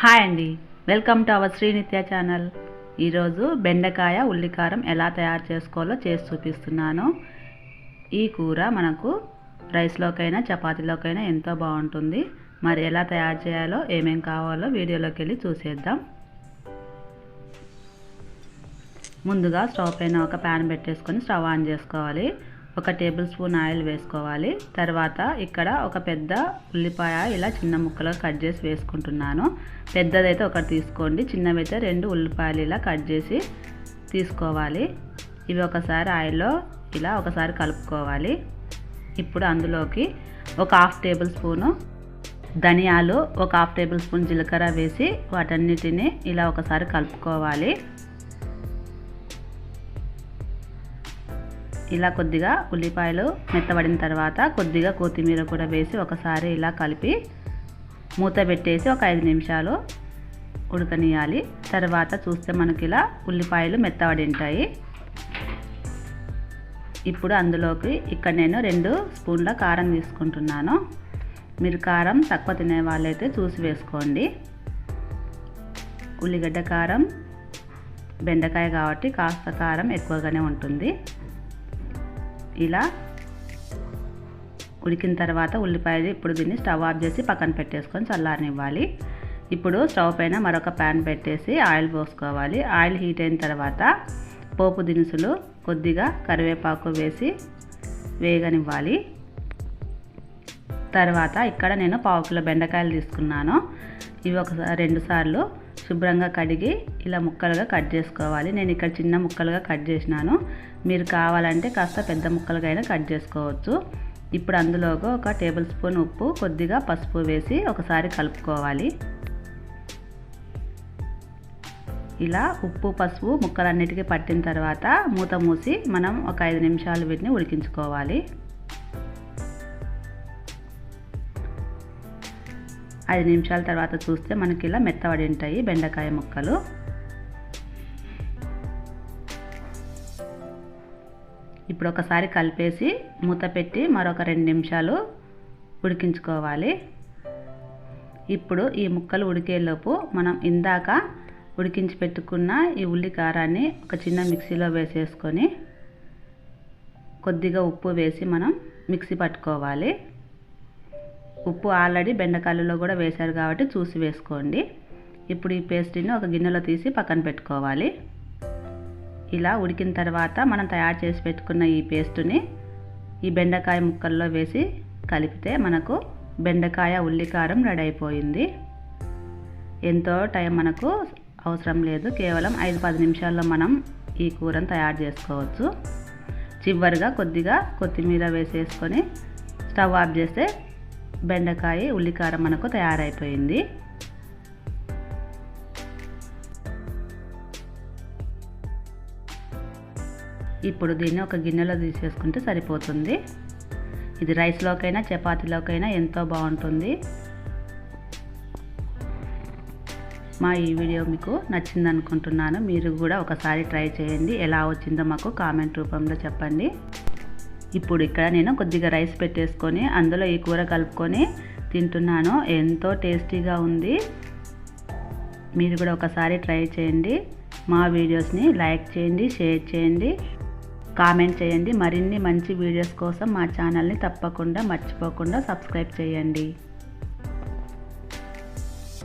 Hi అండి. Welcome to our Srinitya channel. ఈరోజు బెండకాయ ఉల్లికారం ఎలా తయారు చేసుకోవాలో చేసి చూపిస్తున్నాను. ఈ కూర మనకు రైస్లోకైనా చపాతీలోకైనా ఎంతో బాగుంటుంది. మరి ఎలా తయారు చేయాలో ఏమేం కావాలో వీడియోలోకి వెళ్ళి చూసేద్దాం. ముందుగా స్టవ్ పైన ఒక ప్యాన్ పెట్టేసుకొని స్టవ్ ఆన్ చేసుకోవాలి. ఒక టేబుల్ స్పూన్ ఆయిల్ వేసుకోవాలి. తర్వాత ఇక్కడ ఒక పెద్ద ఉల్లిపాయ ఇలా చిన్న ముక్కలుగా కట్ చేసి వేసుకుంటున్నాను. పెద్దదైతే ఒకటి తీసుకోండి. చిన్నవైతే రెండు ఉల్లిపాయలు ఇలా కట్ చేసి తీసుకోవాలి. ఇవి ఒకసారి ఆయిల్లో ఇలా ఒకసారి కలుపుకోవాలి. ఇప్పుడు అందులోకి ఒక హాఫ్ టేబుల్ స్పూను ధనియాలు ఒక హాఫ్ టేబుల్ స్పూన్ జీలకర్ర వేసి వాటన్నిటిని ఇలా ఒకసారి కలుపుకోవాలి. ఇలా కొద్దిగా ఉల్లిపాయలు మెత్తబడిన తర్వాత కొద్దిగా కొత్తిమీర కూడా వేసి ఒకసారి ఇలా కలిపి మూత పెట్టేసి ఒక ఐదు నిమిషాలు ఉడకనియాలి తర్వాత చూస్తే మనకి ఇలా ఉల్లిపాయలు మెత్తబడి ఉంటాయి ఇప్పుడు అందులోకి ఇక్కడ నేను రెండు స్పూన్ల కారం తీసుకుంటున్నాను. మీరు కారం తక్కువ తినే వాళ్ళైతే చూసి వేసుకోండి. ఉల్లిగడ్డ కారం బెండకాయ కాబట్టి కాస్త కారం ఎక్కువగానే ఉంటుంది. ఇలా ఉడికిన తర్వాత ఉల్లిపాయలు ఇప్పుడు దీన్ని స్టవ్ ఆఫ్ చేసి పక్కన పెట్టేసుకొని చల్లారనివ్వాలి. ఇప్పుడు స్టవ్ పైన మరొక ప్యాన్ పెట్టేసి ఆయిల్ పోసుకోవాలి. ఆయిల్ హీట్ అయిన తర్వాత పోపు దినుసులు కొద్దిగా కరివేపాకు వేసి వేగనివ్వాలి. తర్వాత ఇక్కడ నేను పావు కిలో బెండకాయలు తీసుకున్నాను. ఇవి ఒక రెండు సార్లు శుభ్రంగా కడిగి ఇలా ముక్కలుగా కట్ చేసుకోవాలి. నేను ఇక్కడ చిన్న ముక్కలుగా కట్ చేసినాను. మీరు కావాలంటే కాస్త పెద్ద ముక్కలుగా అయినా కట్ చేసుకోవచ్చు. ఇప్పుడు అందులోకి ఒక టేబుల్ స్పూన్ ఉప్పు కొద్దిగా పసుపు వేసి ఒకసారి కలుపుకోవాలి. ఇలా ఉప్పు పసుపు ముక్కలన్నిటికీ పట్టిన తర్వాత మూత మూసి మనం ఒక ఐదు నిమిషాలు వీటిని ఉడికించుకోవాలి. ఐదు నిమిషాల తర్వాత చూస్తే మనకి ఇలా మెత్తబడి ఉంటాయి బెండకాయ ముక్కలు. ఇప్పుడు ఒకసారి కలిపేసి మూత పెట్టి మరొక రెండు నిమిషాలు ఉడికించుకోవాలి. ఇప్పుడు ఈ ముక్కలు ఉడికేలోపు మనం ఇందాక ఉడికించి పెట్టుకున్న ఈ ఉల్లి కారాన్ని ఒక చిన్న మిక్సీలో వేసేసుకొని కొద్దిగా ఉప్పు వేసి మనం మిక్సీ పట్టుకోవాలి. ఉప్పు ఆల్రెడీ బెండకాయలలో కూడా వేశారు కాబట్టి చూసి వేసుకోండి. ఇప్పుడు ఈ పేస్ట్ని ఒక గిన్నెలో తీసి పక్కన పెట్టుకోవాలి. ఇలా ఉడికిన తర్వాత మనం తయారు చేసి పెట్టుకున్న ఈ పేస్టుని ఈ బెండకాయ ముక్కల్లో వేసి కలిపితే మనకు బెండకాయ ఉల్లికారం రెడీ అయిపోయింది. ఎంతో టైం మనకు అవసరం లేదు. కేవలం ఐదు పది నిమిషాల్లో మనం ఈ కూరను తయారు చేసుకోవచ్చు. చివరిగా కొద్దిగా కొత్తిమీర వేసేసుకొని స్టవ్ ఆఫ్ చేస్తే బెండకాయ ఉల్లికారం మనకు తయారైపోయింది. ఇప్పుడు దీన్ని ఒక గిన్నెలో తీసేసుకుంటే సరిపోతుంది. ఇది రైస్లోకైనా చపాతీలోకైనా ఎంతో బాగుంటుంది. మా ఈ వీడియో మీకు నచ్చింది అనుకుంటున్నాను. మీరు కూడా ఒకసారి ట్రై చేయండి. ఎలా వచ్చిందో మాకు కామెంట్ రూపంలో చెప్పండి. ఇప్పుడు ఇక్కడ నేను కొద్దిగా రైస్ పెట్టేసుకొని అందులో ఈ కూర కలుపుకొని తింటున్నాను. ఎంతో టేస్టీగా ఉంది. మీరు కూడా ఒకసారి ట్రై చేయండి. మా వీడియోస్ని లైక్ చేయండి షేర్ చేయండి. కామెంట్ చేయండి. మరిన్ని మంచి వీడియోస్ కోసం మా ఛానల్ని తప్పకుండా మర్చిపోకుండా సబ్స్క్రైబ్ చేయండి.